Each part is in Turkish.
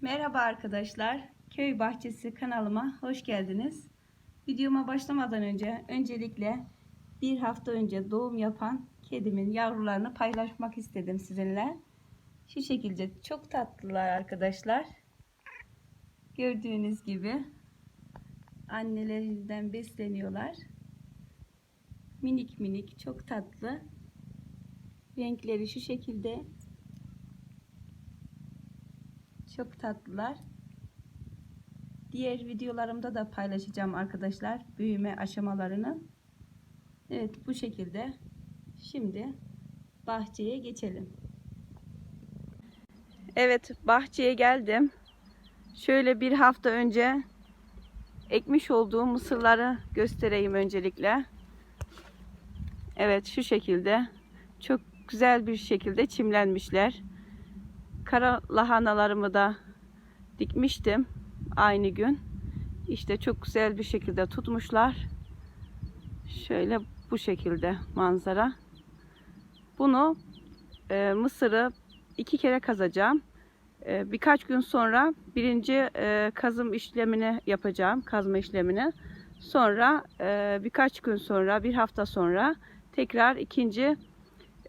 Merhaba arkadaşlar. Köy Bahçesi kanalıma hoş geldiniz. Videoma başlamadan önce öncelikle bir hafta önce doğum yapan kedimin yavrularını paylaşmak istedim sizinle. Şu şekilde çok tatlılar arkadaşlar. Gördüğünüz gibi annelerinden besleniyorlar. Minik minik çok tatlı. Renkleri şu şekilde çok tatlılar. Diğer videolarımda da paylaşacağım arkadaşlar büyüme aşamalarını. Evet bu şekilde. Şimdi bahçeye geçelim. Evet bahçeye geldim. Şöyle bir hafta önce ekmiş olduğum mısırları göstereyim öncelikle. Evet şu şekilde çok güzel bir şekilde çimlenmişler. Kara lahanalarımı da dikmiştim aynı gün. İşte çok güzel bir şekilde tutmuşlar. Şöyle bu şekilde manzara. Bunu e, mısırı iki kere kazacağım. E, birkaç gün sonra birinci e, kazım işlemini yapacağım. Kazma işlemini. Sonra e, birkaç gün sonra bir hafta sonra tekrar ikinci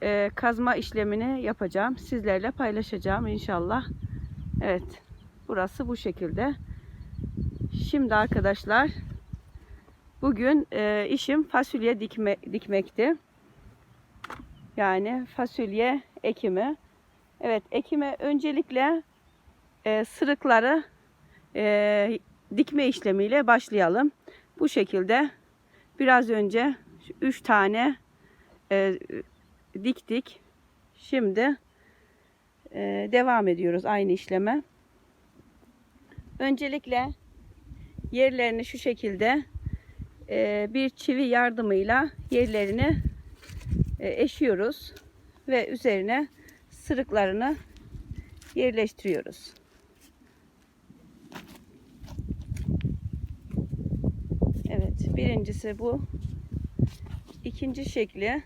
e, kazma işlemini yapacağım. Sizlerle paylaşacağım inşallah. Evet. Burası bu şekilde. Şimdi arkadaşlar bugün e, işim fasulye dikme, dikmekti. Yani fasulye ekimi. Evet ekime öncelikle e, sırıkları e, dikme işlemiyle başlayalım. Bu şekilde biraz önce 3 tane e, diktik. Şimdi e, devam ediyoruz aynı işleme. Öncelikle yerlerini şu şekilde e, bir çivi yardımıyla yerlerini e, eşiyoruz ve üzerine sırıklarını yerleştiriyoruz. Evet, birincisi bu. İkinci şekli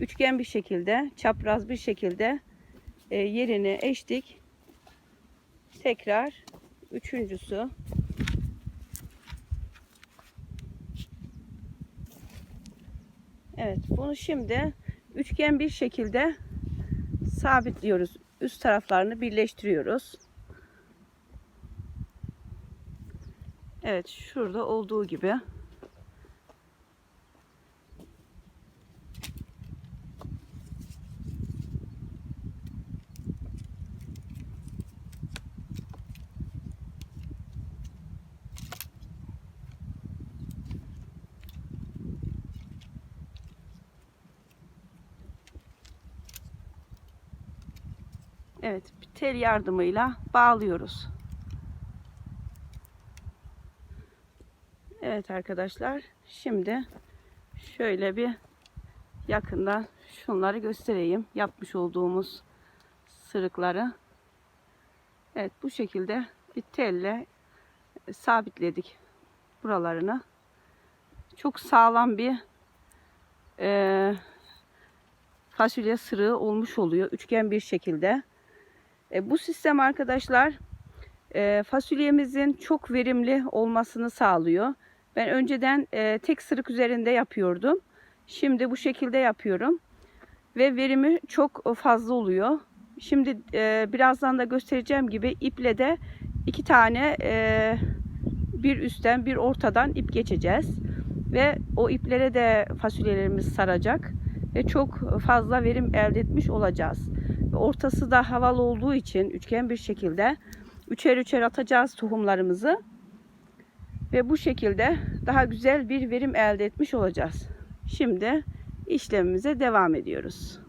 üçgen bir şekilde, çapraz bir şekilde e, yerini eştik. Tekrar üçüncüsü. Evet, bunu şimdi üçgen bir şekilde sabitliyoruz. Üst taraflarını birleştiriyoruz. Evet, şurada olduğu gibi. Evet, bir tel yardımıyla bağlıyoruz. Evet arkadaşlar, şimdi şöyle bir yakından şunları göstereyim. Yapmış olduğumuz sırıkları. Evet, bu şekilde bir telle sabitledik buralarını. Çok sağlam bir e, fasulye sırığı olmuş oluyor. Üçgen bir şekilde. E, bu sistem arkadaşlar e, fasulyemizin çok verimli olmasını sağlıyor. Ben önceden e, tek sırık üzerinde yapıyordum. Şimdi bu şekilde yapıyorum. Ve verimi çok fazla oluyor. Şimdi e, birazdan da göstereceğim gibi iple de iki tane e, bir üstten bir ortadan ip geçeceğiz. Ve o iplere de fasulyelerimiz saracak. Ve çok fazla verim elde etmiş olacağız. Ortası da havalı olduğu için üçgen bir şekilde üçer üçer atacağız tohumlarımızı. Ve bu şekilde daha güzel bir verim elde etmiş olacağız. Şimdi işlemimize devam ediyoruz.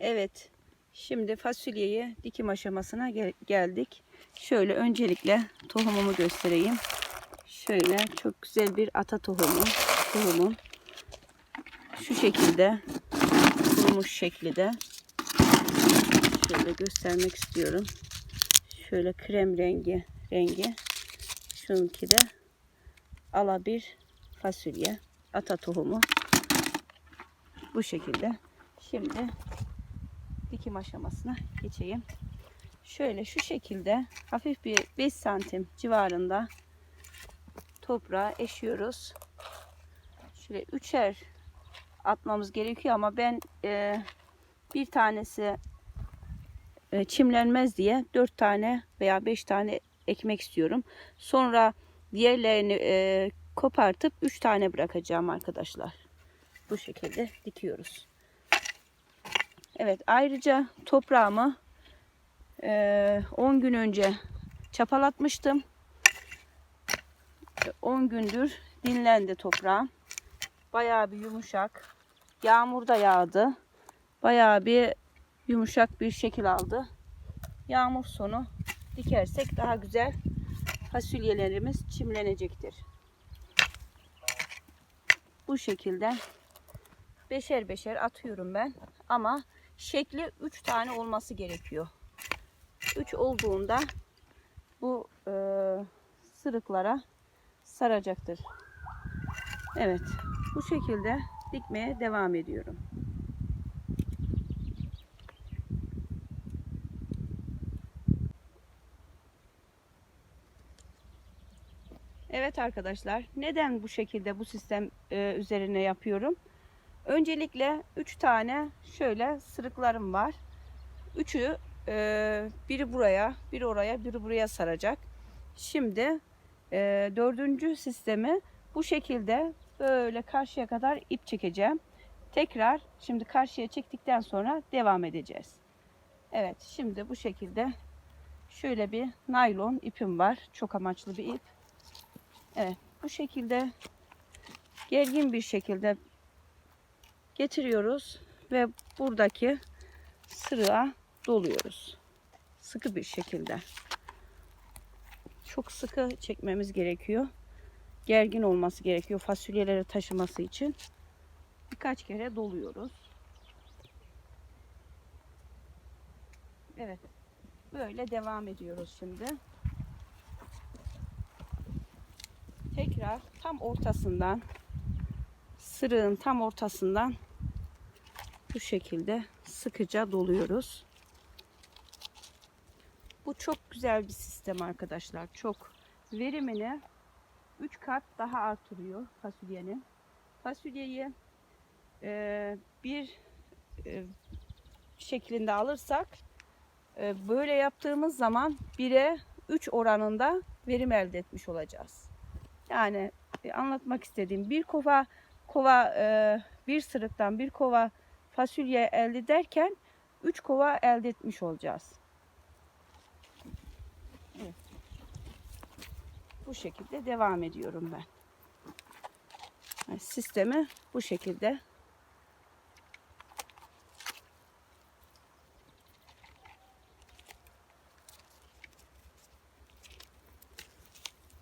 Evet. Şimdi fasulyeyi dikim aşamasına gel geldik. Şöyle öncelikle tohumumu göstereyim. Şöyle çok güzel bir ata tohumu. Tohumum. Şu şekilde kurumuş şekli şöyle göstermek istiyorum. Şöyle krem rengi rengi. Şununki de ala bir fasulye. Ata tohumu. Bu şekilde. Şimdi dikim aşamasına geçeyim. Şöyle şu şekilde hafif bir 5 santim civarında toprağa eşiyoruz. Şöyle üçer atmamız gerekiyor ama ben e, bir tanesi e, çimlenmez diye 4 tane veya 5 tane ekmek istiyorum. Sonra diğerlerini e, kopartıp 3 tane bırakacağım arkadaşlar. Bu şekilde dikiyoruz. Evet ayrıca toprağımı e, 10 gün önce çapalatmıştım. 10 gündür dinlendi toprağım. Bayağı bir yumuşak. Yağmur da yağdı. Bayağı bir yumuşak bir şekil aldı. Yağmur sonu dikersek daha güzel fasulyelerimiz çimlenecektir. Bu şekilde beşer beşer atıyorum ben. Ama şekli 3 tane olması gerekiyor. 3 olduğunda bu e, sırıklara saracaktır. Evet. Bu şekilde dikmeye devam ediyorum. Evet arkadaşlar, neden bu şekilde bu sistem e, üzerine yapıyorum? Öncelikle 3 tane şöyle sırıklarım var. Üçü e, biri buraya, biri oraya, biri buraya saracak. Şimdi e, dördüncü sistemi bu şekilde böyle karşıya kadar ip çekeceğim. Tekrar şimdi karşıya çektikten sonra devam edeceğiz. Evet şimdi bu şekilde şöyle bir naylon ipim var. Çok amaçlı bir ip. Evet bu şekilde gergin bir şekilde getiriyoruz ve buradaki sırığa doluyoruz. Sıkı bir şekilde. Çok sıkı çekmemiz gerekiyor. Gergin olması gerekiyor fasulyeleri taşıması için. Birkaç kere doluyoruz. Evet. Böyle devam ediyoruz şimdi. Tekrar tam ortasından sırığın tam ortasından bu şekilde sıkıca doluyoruz. Bu çok güzel bir sistem arkadaşlar. Çok verimini 3 kat daha artırıyor fasulyenin. Fasulyeyi e, bir e, şeklinde alırsak e, böyle yaptığımız zaman 1'e 3 oranında verim elde etmiş olacağız. Yani e, anlatmak istediğim bir kova kova e, bir sırıktan bir kova fasulye elde ederken 3 kova elde etmiş olacağız. Evet. Bu şekilde devam ediyorum ben. Yani sistemi bu şekilde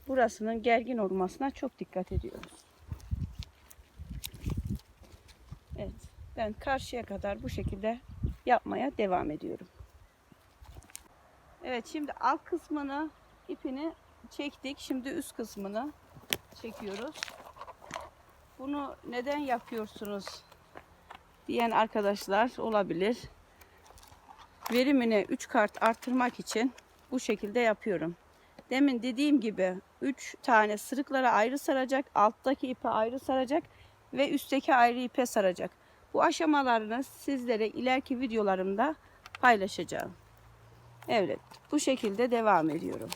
burasının gergin olmasına çok dikkat ediyoruz. Evet. Ben karşıya kadar bu şekilde yapmaya devam ediyorum. Evet şimdi alt kısmını ipini çektik. Şimdi üst kısmını çekiyoruz. Bunu neden yapıyorsunuz diyen arkadaşlar olabilir. Verimini 3 kart arttırmak için bu şekilde yapıyorum. Demin dediğim gibi 3 tane sırıklara ayrı saracak, alttaki ipe ayrı saracak ve üstteki ayrı ipe saracak. Bu aşamalarını sizlere ileriki videolarımda paylaşacağım. Evet, bu şekilde devam ediyorum.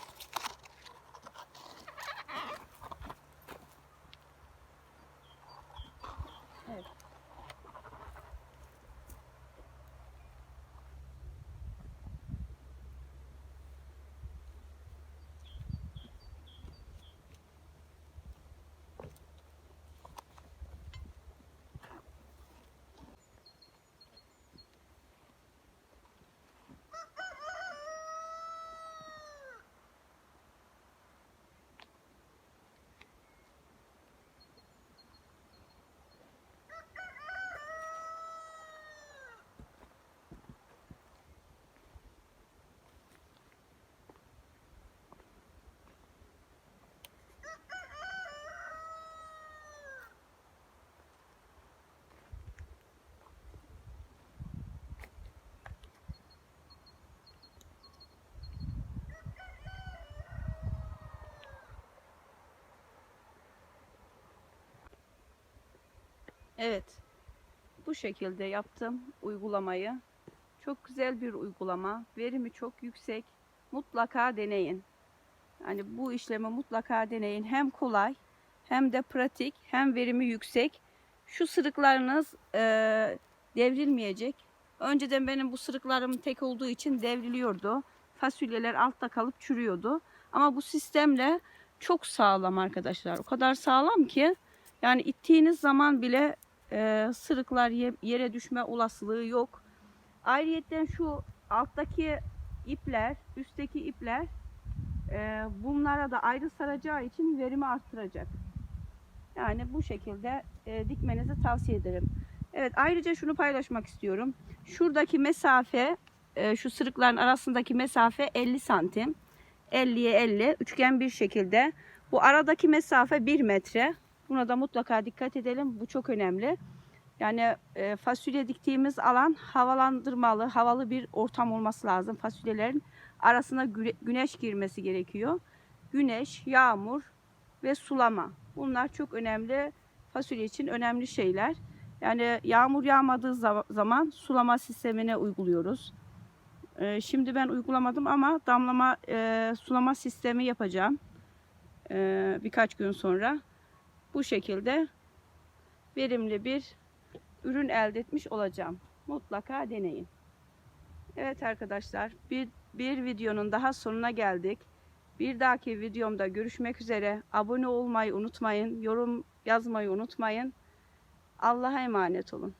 Evet. Bu şekilde yaptım uygulamayı. Çok güzel bir uygulama. Verimi çok yüksek. Mutlaka deneyin. Yani bu işlemi mutlaka deneyin. Hem kolay hem de pratik hem verimi yüksek. Şu sırıklarınız eee, devrilmeyecek. Önceden benim bu sırıklarım tek olduğu için devriliyordu. Fasulyeler altta kalıp çürüyordu. Ama bu sistemle çok sağlam arkadaşlar. O kadar sağlam ki yani ittiğiniz zaman bile eee, sırıklar ye- yere düşme olasılığı yok. Ayrıyetten şu alttaki ipler, üstteki ipler eee, bunlara da ayrı saracağı için verimi arttıracak. Yani bu şekilde e, dikmenizi tavsiye ederim. Evet ayrıca şunu paylaşmak istiyorum. Şuradaki mesafe e, şu sırıkların arasındaki mesafe 50 santim. 50'ye 50 üçgen bir şekilde. Bu aradaki mesafe 1 metre. Buna da mutlaka dikkat edelim. Bu çok önemli. Yani e, fasulye diktiğimiz alan havalandırmalı, havalı bir ortam olması lazım. Fasulyelerin arasına güneş girmesi gerekiyor. Güneş, yağmur ve sulama. Bunlar çok önemli. Fasulye için önemli şeyler. Yani yağmur yağmadığı za- zaman sulama sistemine uyguluyoruz. Ee, şimdi ben uygulamadım ama damlama e, sulama sistemi yapacağım. Ee, birkaç gün sonra. Bu şekilde verimli bir ürün elde etmiş olacağım. Mutlaka deneyin. Evet arkadaşlar bir, bir videonun daha sonuna geldik. Bir dahaki videomda görüşmek üzere. Abone olmayı unutmayın. Yorum yazmayı unutmayın. Allah'a emanet olun.